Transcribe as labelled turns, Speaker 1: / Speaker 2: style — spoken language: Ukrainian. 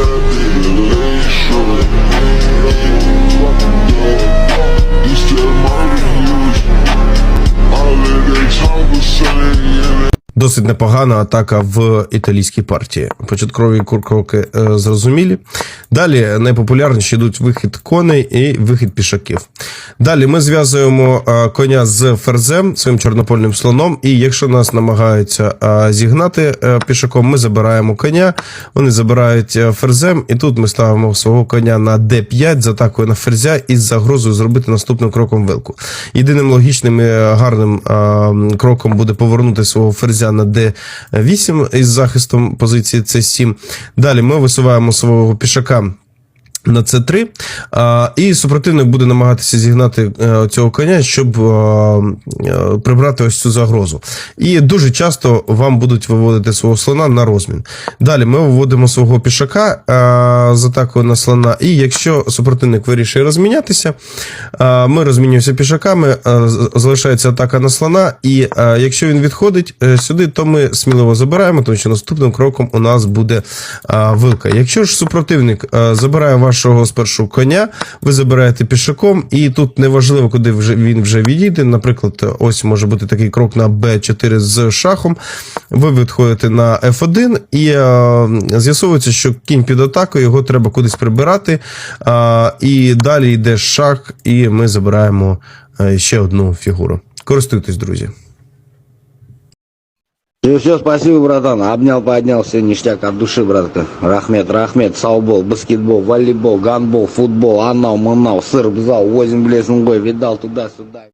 Speaker 1: baby Досить непогана атака в італійській партії. Початкові кроки е, зрозумілі. Далі найпопулярніші йдуть вихід коней і вихід пішаків. Далі ми зв'язуємо е, коня з ферзем, своїм чорнопольним слоном, і якщо нас намагаються е, зігнати пішаком, ми забираємо коня, вони забирають ферзем, і тут ми ставимо свого коня на d5 з атакою на ферзя і з загрозою зробити наступним кроком вилку. Єдиним логічним і гарним е, кроком буде повернути свого ферзя на d8 із захистом позиції c7. Далі ми висуваємо свого пішака. На це 3 і супротивник буде намагатися зігнати е, цього коня, щоб е, е, прибрати ось цю загрозу. І дуже часто вам будуть виводити свого слона на розмін. Далі ми виводимо свого пішака з атакою на слона. І якщо супротивник вирішує розмінятися, ми розмінюємося пішаками, залишається атака на слона. І якщо він відходить сюди, то ми сміливо забираємо, тому що наступним кроком у нас буде вилка. Якщо ж супротивник забирає вашого спершу коня, ви забираєте пішаком, і тут неважливо, куди вже він вже відійде. Наприклад, ось може бути такий крок на Б4 з шахом. Ви відходите на F1, і е, з'ясовується, що кінь під атакою, його треба кудись прибирати. Е, і далі йде шах, і ми забираємо е, ще одну фігуру. Користуйтесь, друзі.
Speaker 2: Все, все, спасибо, братан. Обнял, поднял, все ништяк от души, братка. Рахмет, рахмет, саубол, баскетбол, волейбол, гандбол, футбол, анау, манау, сыр, бзал, возим, блесн, гой, видал туда-сюда.